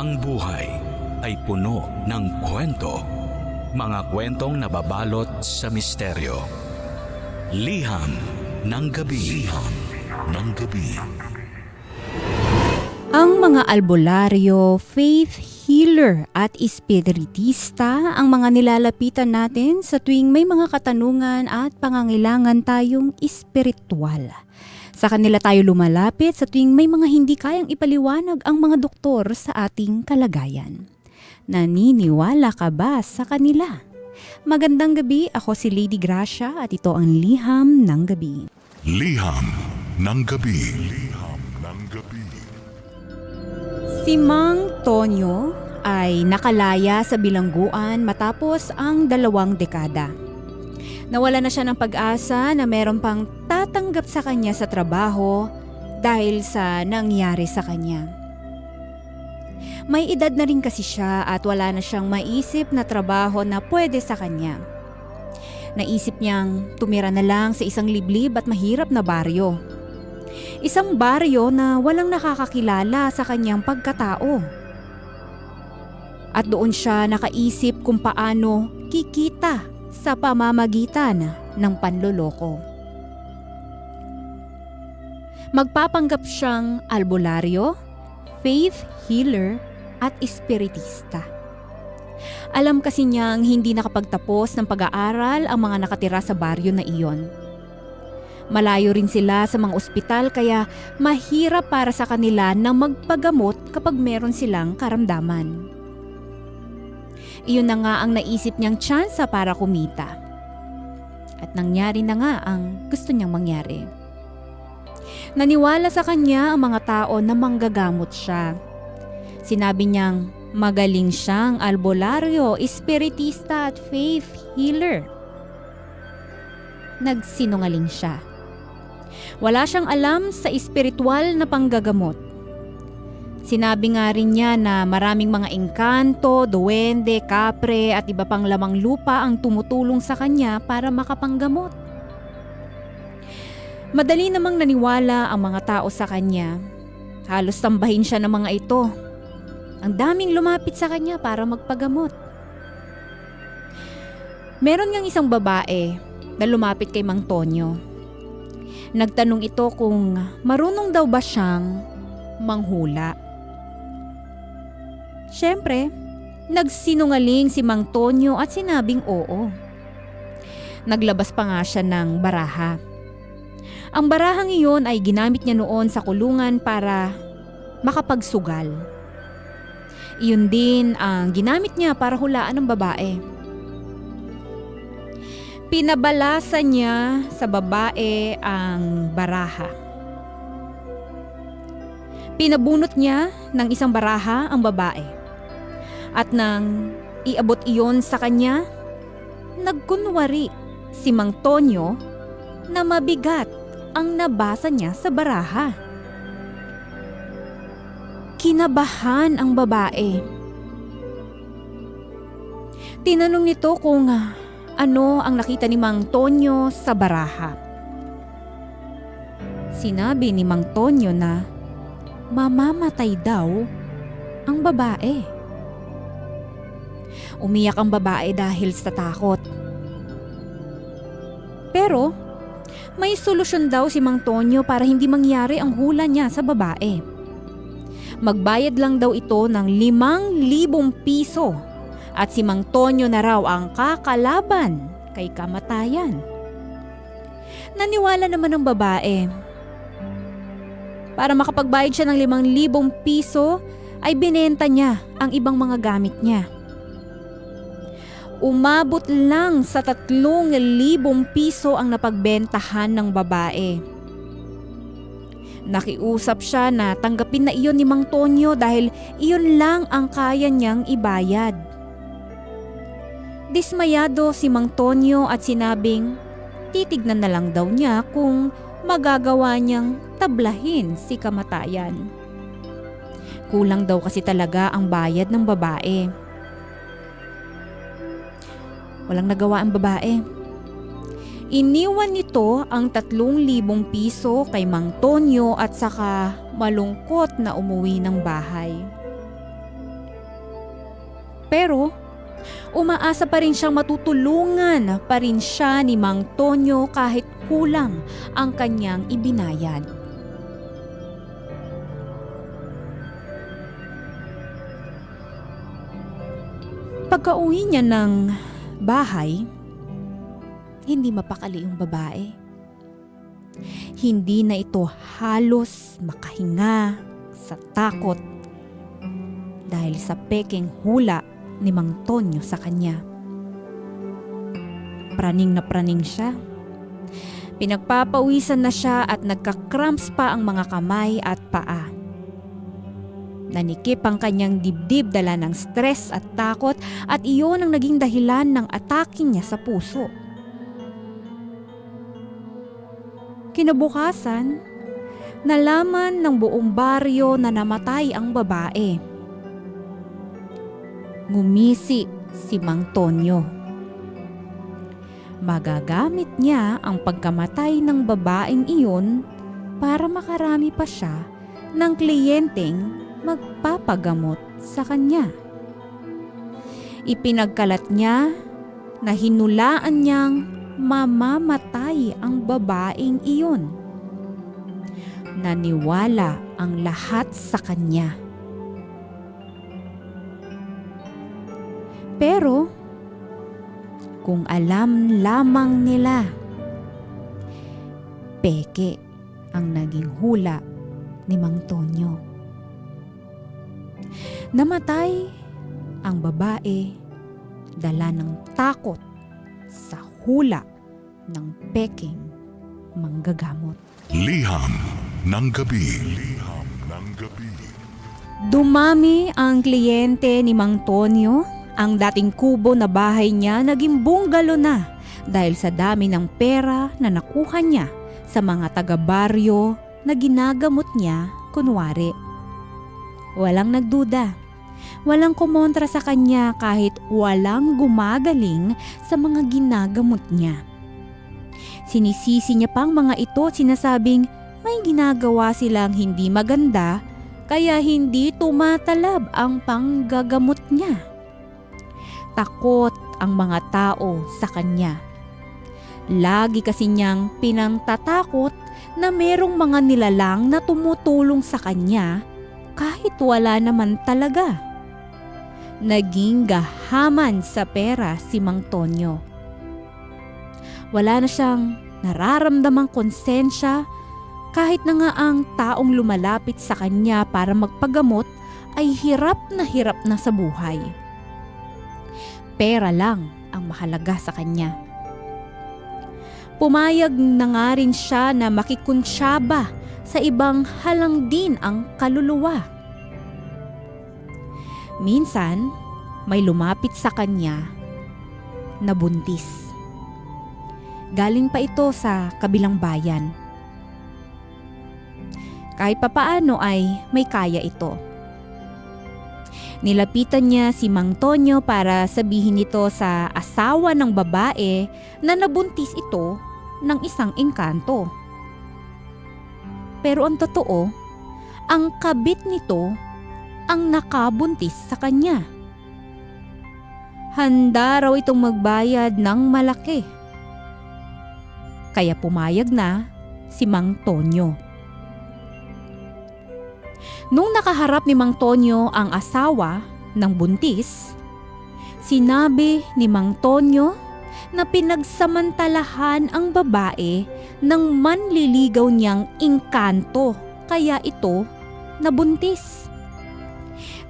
Ang buhay ay puno ng kwento. Mga kwentong nababalot sa misteryo. Liham ng gabi. Liham ng gabi. Ang mga albularyo, faith healer at espiritista ang mga nilalapitan natin sa tuwing may mga katanungan at pangangailangan tayong espiritual. Sa kanila tayo lumalapit sa tuwing may mga hindi kayang ipaliwanag ang mga doktor sa ating kalagayan. Naniniwala ka ba sa kanila? Magandang gabi, ako si Lady Gracia at ito ang Liham ng Gabi. Liham ng gabi. Liham ng gabi. Si Mang Tonyo ay nakalaya sa bilangguan matapos ang dalawang dekada. Nawala na siya ng pag-asa na meron pang tatanggap sa kanya sa trabaho dahil sa nangyari sa kanya. May edad na rin kasi siya at wala na siyang maisip na trabaho na pwede sa kanya. Naisip niyang tumira na lang sa isang liblib at mahirap na baryo. Isang baryo na walang nakakakilala sa kanyang pagkatao. At doon siya nakaisip kung paano kikita sa pamamagitan ng panloloko. Magpapanggap siyang albularyo, faith healer at espiritista. Alam kasi niyang hindi nakapagtapos ng pag-aaral ang mga nakatira sa baryo na iyon. Malayo rin sila sa mga ospital kaya mahirap para sa kanila na magpagamot kapag meron silang karamdaman. Iyon na nga ang naisip niyang tsansa para kumita. At nangyari na nga ang gusto niyang mangyari. Naniwala sa kanya ang mga tao na manggagamot siya. Sinabi niyang magaling siyang albularyo, espiritista at faith healer. Nagsinungaling siya. Wala siyang alam sa espiritual na panggagamot. Sinabi nga rin niya na maraming mga engkanto, duwende, kapre at iba pang lamang lupa ang tumutulong sa kanya para makapanggamot. Madali namang naniwala ang mga tao sa kanya. Halos tambahin siya ng mga ito. Ang daming lumapit sa kanya para magpagamot. Meron ngang isang babae na lumapit kay Mang Tonyo. Nagtanong ito kung marunong daw ba siyang manghula. Siyempre, nagsinungaling si Mang Tonyo at sinabing oo. Naglabas pa nga siya ng baraha. Ang barahang iyon ay ginamit niya noon sa kulungan para makapagsugal. Iyon din ang ginamit niya para hulaan ng babae. Pinabalasa niya sa babae ang baraha. Pinabunot niya ng isang baraha ang babae. At nang iabot iyon sa kanya, nagkunwari si Mang Tonyo na mabigat ang nabasa niya sa baraha. Kinabahan ang babae. Tinanong nito kung ah, ano ang nakita ni Mang Tonyo sa baraha. Sinabi ni Mang Tonyo na mamamatay daw ang babae. Umiyak ang babae dahil sa takot. Pero may solusyon daw si Mang Tonyo para hindi mangyari ang hula niya sa babae. Magbayad lang daw ito ng limang libong piso at si Mang Tonyo na raw ang kakalaban kay kamatayan. Naniwala naman ang babae. Para makapagbayad siya ng limang libong piso ay binenta niya ang ibang mga gamit niya. Umabot lang sa tatlong libong piso ang napagbentahan ng babae. Nakiusap siya na tanggapin na iyon ni Mang Tonyo dahil iyon lang ang kaya niyang ibayad. Dismayado si Mang Tonyo at sinabing titignan na lang daw niya kung magagawa niyang tablahin si kamatayan. Kulang daw kasi talaga ang bayad ng babae. Walang nagawa ang babae. Iniwan nito ang tatlong libong piso kay Mang Tonyo at saka malungkot na umuwi ng bahay. Pero umaasa pa rin siyang matutulungan pa rin siya ni Mang Tonyo kahit kulang ang kanyang ibinayad. Pagka-uwi niya ng bahay, hindi mapakali yung babae. Hindi na ito halos makahinga sa takot dahil sa peking hula ni Mang Tonyo sa kanya. Praning na praning siya. Pinagpapawisan na siya at nagka-cramps pa ang mga kamay at paa. Nanikip ang kanyang dibdib dala ng stress at takot at iyon ang naging dahilan ng atake niya sa puso. Kinabukasan, nalaman ng buong baryo na namatay ang babae. Ngumisi si Mang Tonyo. Magagamit niya ang pagkamatay ng babaeng iyon para makarami pa siya ng kliyenteng magpapagamot sa kanya. Ipinagkalat niya na hinulaan niyang mamamatay ang babaeng iyon. Naniwala ang lahat sa kanya. Pero kung alam lamang nila, peke ang naging hula ni Mang Tonyo. Namatay ang babae dala ng takot sa hula ng peking manggagamot. Liham ng gabi. Liham ng gabi. Dumami ang kliyente ni Mang Tonyo. Ang dating kubo na bahay niya naging bungalo na dahil sa dami ng pera na nakuha niya sa mga taga-baryo na ginagamot niya kunwari. Walang nagduda. Walang kumontra sa kanya kahit walang gumagaling sa mga ginagamot niya. Sinisisi niya pang mga ito sinasabing may ginagawa silang hindi maganda kaya hindi tumatalab ang panggagamot niya. Takot ang mga tao sa kanya. Lagi kasi niyang pinangtatakot na merong mga nilalang na tumutulong sa kanya kahit wala naman talaga. Naging gahaman sa pera si Mang Tonyo. Wala na siyang nararamdamang konsensya kahit na nga ang taong lumalapit sa kanya para magpagamot ay hirap na hirap na sa buhay. Pera lang ang mahalaga sa kanya. Pumayag na nga rin siya na makikunsyaba sa ibang halang din ang kaluluwa. Minsan, may lumapit sa kanya na buntis. Galing pa ito sa kabilang bayan. Kahit papaano ay may kaya ito. Nilapitan niya si Mang Tonyo para sabihin ito sa asawa ng babae na nabuntis ito ng isang engkanto. Pero ang totoo, ang kabit nito ang nakabuntis sa kanya. Handa raw itong magbayad ng malaki. Kaya pumayag na si Mang Tonyo. Nung nakaharap ni Mang Tonyo ang asawa ng buntis, sinabi ni Mang Tonyo na pinagsamantalahan ang babae ng manliligaw niyang engkanto kaya ito nabuntis.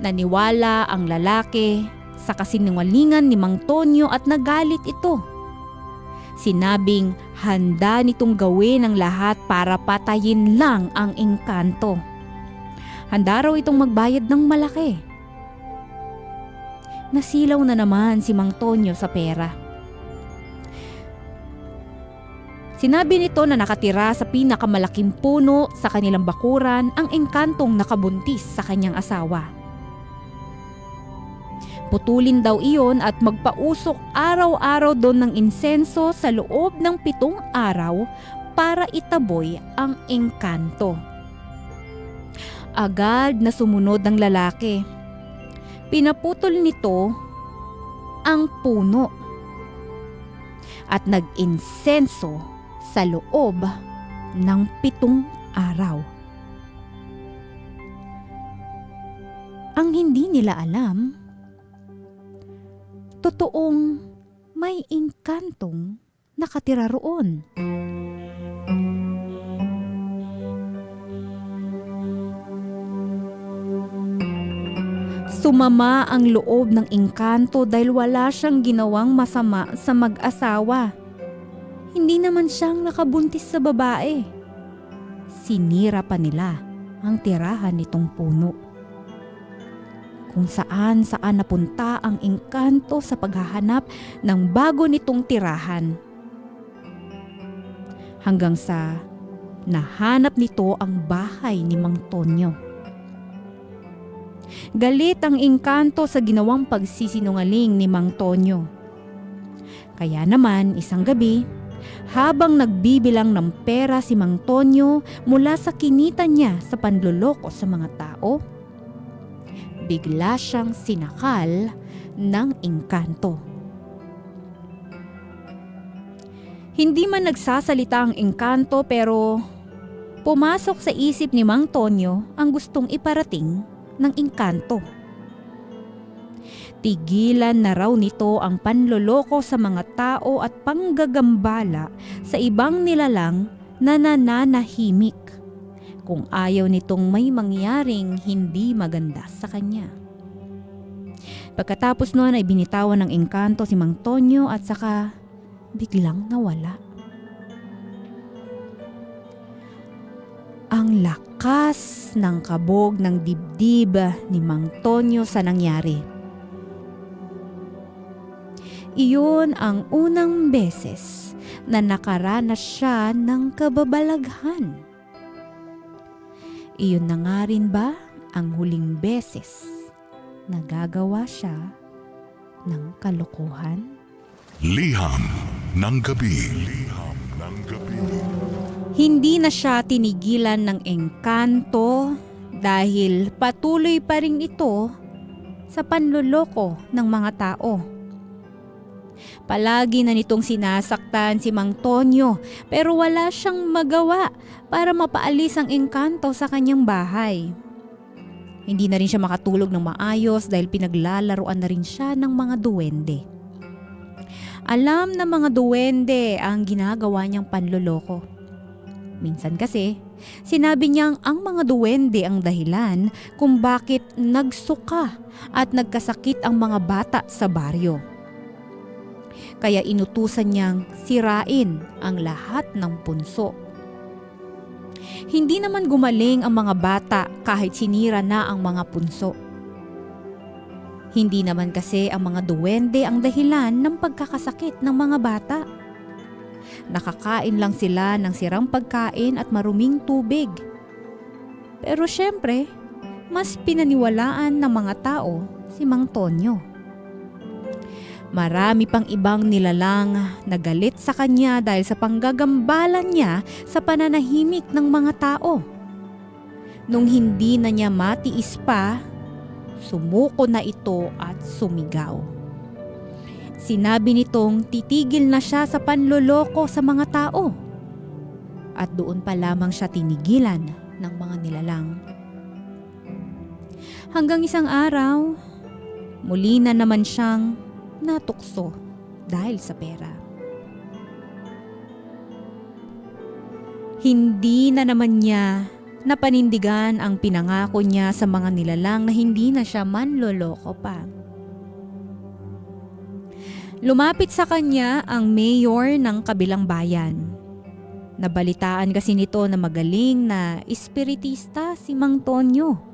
Naniwala ang lalaki sa kasinungalingan ni Mang Tonyo at nagalit ito. Sinabing handa nitong gawin ang lahat para patayin lang ang engkanto. Handa raw itong magbayad ng malaki. Nasilaw na naman si Mang Tonyo sa pera. Sinabi nito na nakatira sa pinakamalaking puno sa kanilang bakuran ang engkantong nakabuntis sa kanyang asawa. Putulin daw iyon at magpausok araw-araw doon ng insenso sa loob ng pitong araw para itaboy ang engkanto. Agad na sumunod ang lalaki. Pinaputol nito ang puno at nag-insenso sa loob ng pitong araw. Ang hindi nila alam, totoong may inkantong nakatira roon. Sumama ang loob ng engkanto dahil wala siyang ginawang masama sa mag-asawa. Naman siyang nakabuntis sa babae. Sinira pa nila ang tirahan nitong puno. Kung saan saan napunta ang engkanto sa paghahanap ng bago nitong tirahan. Hanggang sa nahanap nito ang bahay ni Mang Tonyo. Galit ang engkanto sa ginawang pagsisinungaling ni Mang Tonyo. Kaya naman isang gabi, habang nagbibilang ng pera si Mang Tonyo mula sa kinita niya sa panloloko sa mga tao, bigla siyang sinakal ng engkanto. Hindi man nagsasalita ang engkanto pero pumasok sa isip ni Mang Tonyo ang gustong iparating ng engkanto. Tigilan na raw nito ang panloloko sa mga tao at panggagambala sa ibang nilalang na nananahimik kung ayaw nitong may mangyaring hindi maganda sa kanya. Pagkatapos noon ay binitawan ng engkanto si Mang Tonyo at saka biglang nawala. Ang lakas ng kabog ng dibdib ni Mang Tonyo sa nangyari. Iyon ang unang beses na nakaranas siya ng kababalaghan. Iyon na nga rin ba ang huling beses na gagawa siya ng kalokohan? Liham ng gabi. Liham ng gabi. Hindi na siya tinigilan ng engkanto dahil patuloy pa rin ito sa panluloko ng mga tao. Palagi na nitong sinasaktan si Mang Tonyo pero wala siyang magawa para mapaalis ang engkanto sa kanyang bahay. Hindi na rin siya makatulog ng maayos dahil pinaglalaroan na rin siya ng mga duwende. Alam na mga duwende ang ginagawa niyang panloloko. Minsan kasi, sinabi niyang ang mga duwende ang dahilan kung bakit nagsuka at nagkasakit ang mga bata sa baryo. Kaya inutusan niyang sirain ang lahat ng punso. Hindi naman gumaling ang mga bata kahit sinira na ang mga punso. Hindi naman kasi ang mga duwende ang dahilan ng pagkakasakit ng mga bata. Nakakain lang sila ng sirang pagkain at maruming tubig. Pero syempre, mas pinaniwalaan ng mga tao si Mang Tonyo. Marami pang ibang nilalang na galit sa kanya dahil sa panggagambalan niya sa pananahimik ng mga tao. Nung hindi na niya matiis pa, sumuko na ito at sumigaw. Sinabi nitong titigil na siya sa panloloko sa mga tao. At doon pa lamang siya tinigilan ng mga nilalang. Hanggang isang araw, muli na naman siyang natukso dahil sa pera. Hindi na naman niya napanindigan ang pinangako niya sa mga nilalang na hindi na siya manloloko pa. Lumapit sa kanya ang mayor ng kabilang bayan. Nabalitaan kasi nito na magaling na espiritista si Mang Tonyo.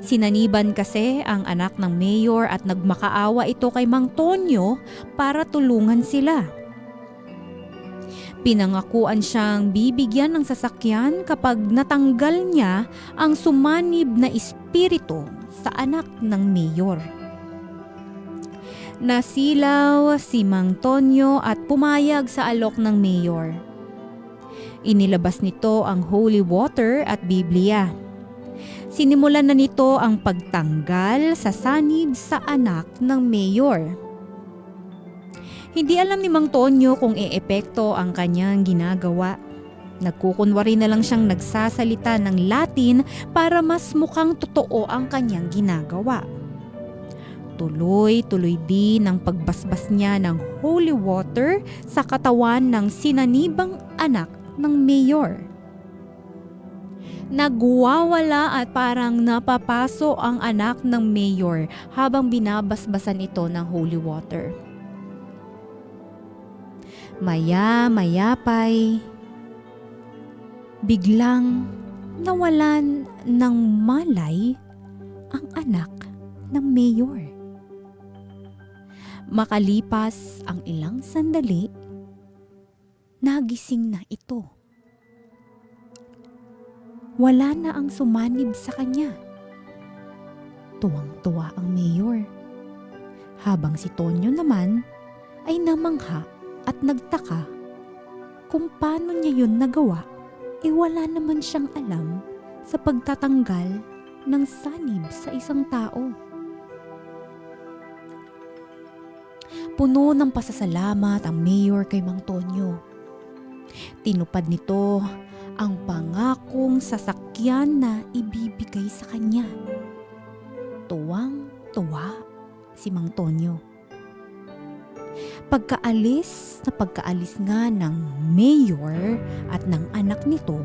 Sinaniban kasi ang anak ng mayor at nagmakaawa ito kay Mang Tonyo para tulungan sila. Pinangakuan siyang bibigyan ng sasakyan kapag natanggal niya ang sumanib na espiritu sa anak ng mayor. Nasilaw si Mang Tonyo at pumayag sa alok ng mayor. Inilabas nito ang holy water at Biblia. Sinimulan na nito ang pagtanggal sa sanib sa anak ng mayor. Hindi alam ni Mang Tonyo kung e-epekto ang kanyang ginagawa. Nagkukunwari na lang siyang nagsasalita ng Latin para mas mukhang totoo ang kanyang ginagawa. Tuloy-tuloy din ang pagbasbas niya ng holy water sa katawan ng sinanibang anak ng mayor. Nagwawala at parang napapaso ang anak ng mayor habang binabasbasan ito ng holy water. Maya-maya pa'y biglang nawalan ng malay ang anak ng mayor. Makalipas ang ilang sandali, nagising na ito. Wala na ang sumanib sa kanya. Tuwang-tuwa ang mayor. Habang si Tonyo naman ay namangha at nagtaka kung paano niya yun nagawa, eh wala naman siyang alam sa pagtatanggal ng sanib sa isang tao. Puno ng pasasalamat ang mayor kay Mang Tonyo. Tinupad nito ang pangakong sasakyan na ibibigay sa kanya. Tuwang-tuwa si Mang Tonyo. Pagkaalis na pagkaalis nga ng mayor at ng anak nito,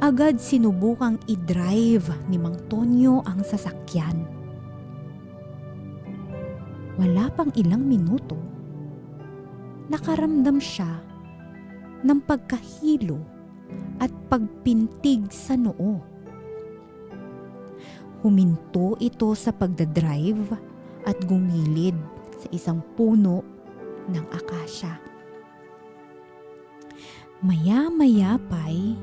agad sinubukang i-drive ni Mang Tonyo ang sasakyan. Wala pang ilang minuto, nakaramdam siya ng pagkahilo at pagpintig sa noo. Huminto ito sa pagdadrive at gumilid sa isang puno ng akasya. Maya-maya pa'y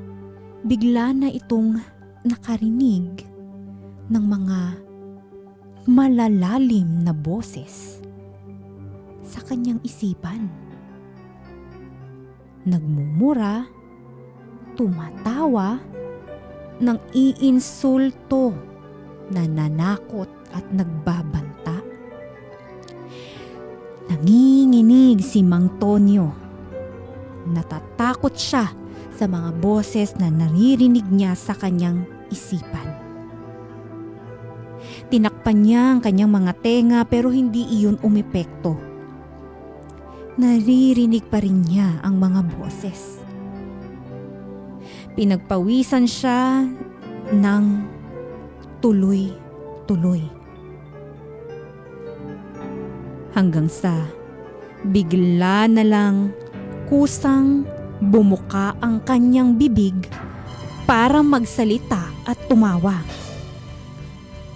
bigla na itong nakarinig ng mga malalalim na boses sa kanyang isipan. Nagmumura, tumatawa, nang iinsulto, nananakot at nagbabanta. Nanginginig si Mang Tonyo. Natatakot siya sa mga boses na naririnig niya sa kanyang isipan. Tinakpan niya ang kanyang mga tenga pero hindi iyon umepekto. Naririnig pa rin niya ang mga boses. Pinagpawisan siya ng tuloy-tuloy. Hanggang sa bigla na lang kusang bumuka ang kanyang bibig para magsalita at tumawa.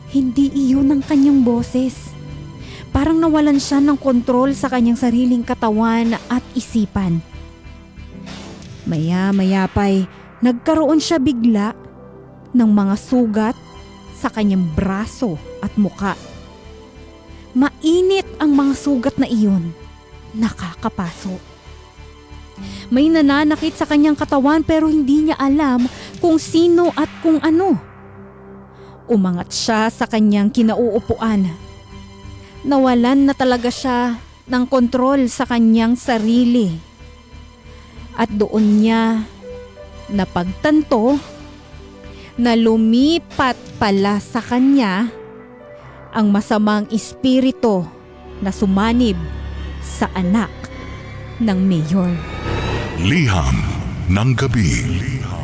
Hindi iyon ang kanyang boses. Parang nawalan siya ng kontrol sa kanyang sariling katawan at isipan. Maya-maya pa'y nagkaroon siya bigla ng mga sugat sa kanyang braso at muka. Mainit ang mga sugat na iyon. Nakakapaso. May nananakit sa kanyang katawan pero hindi niya alam kung sino at kung ano. Umangat siya sa kanyang kinauupuan. Nawalan na talaga siya ng kontrol sa kanyang sarili. At doon niya napagtanto na lumipat pala sa kanya ang masamang espiritu na sumanib sa anak ng mayor. Liham ng gabi. Liham.